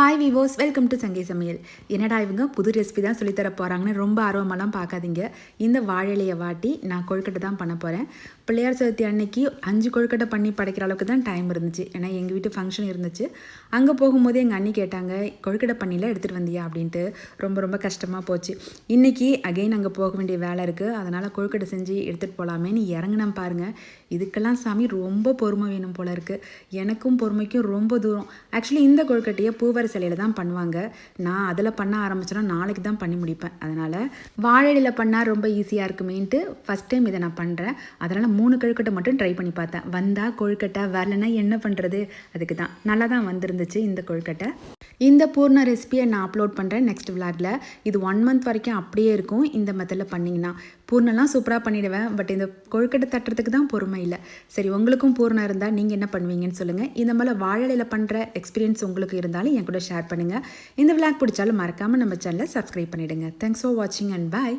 Hi viewers welcome to சங்கை சமையல் என்னடா இவங்க? புது ரெசிபி தான் சொல்லித்தர போகிறாங்கன்னு ரொம்ப ஆர்வமெல்லாம் பார்க்காதீங்க. இந்த வாழலையை வாட்டி நான் கொழுக்கட்டை தான் பண்ண போகிறேன் பிள்ளையார் சதுர்த்தி அன்னைக்கு அஞ்சு கொழுக்கட்டை பண்ணி படைக்கிற அளவுக்கு தான் டைம் இருந்துச்சு. ஏன்னா எங்கள் வீட்டு ஃபங்க்ஷன் இருந்துச்சு. அங்கே போகும்போது எங்கள் அண்ணி கேட்டாங்க கொழுக்கட்டை பண்ணியில் எடுத்துகிட்டு வந்தியா? அப்படின்ட்டு ரொம்ப ரொம்ப கஷ்டமாக போச்சு. இன்றைக்கி அகைன் அங்கே போக வேண்டிய வேலை இருக்குது அதனால் கொழுக்கட்டை செஞ்சு எடுத்துகிட்டு போகலாமேன்னு இறங்கினேன் பாருங்கள் இதுக்கெல்லாம் சாமி ரொம்ப பொறுமை வேணும் போல இருக்குது எனக்கும் பொறுமைக்கும் ரொம்ப தூரம். ஆக்சுவலி இந்த கொழுக்கட்டையை பூவர சிலையில் தான் பண்ணுவாங்க. நான் அதில் பண்ண ஆரம்பிச்சேன்னா நாளைக்கு தான் பண்ணி முடிப்பேன். அதனால் வாழையில பண்ணால் ரொம்ப ஈஸியாக இருக்குமேன்ட்டு ஃபஸ்ட் டைம் இதை நான் பண்ணுறேன் அதனால் மூணு கொழுக்கட்டை மட்டும் ட்ரை பண்ணி பார்த்தேன். வந்தால் கொழுக்கட்டை வரலைன்னா என்ன பண்ணுறது அதுக்கு தான் நல்லா தான் வந்திருந்துச்சு இந்த கொழுக்கட்டை. இந்த பூர்ண ரெசிபியை நான் அப்லோட் பண்ணுறேன் நெக்ஸ்ட் விளாகில் இது ஒன் மந்த் வரைக்கும் அப்படியே இருக்கும் இந்த மெத்தடில் பண்ணிங்கன்னா. பூர்ணெல்லாம் சூப்பராக பண்ணிவிடுவேன் பட் இந்த கொழுக்கட்டை தட்டுறதுக்கு தான் பொறுமை இல்லை. சரி உங்களுக்கும் பூர்ணம் இருந்தால் நீங்கள் என்ன பண்ணுவீங்கன்னு சொல்லுங்கள் இந்த மாதிரி வாழலையில் பண்ணுற எக்ஸ்பீரியன்ஸ் உங்களுக்கு இருந்தாலும் என் கூட ஷேர் பண்ணுங்கள் இந்த விளாக் பிடிச்சாலும் மறக்காமல் நம்ம சேனலை சப்ஸ்கிரைப் பண்ணிவிடுங்க தேங்க்ஸ் ஃபார் வாட்சிங் அண்ட் பாய்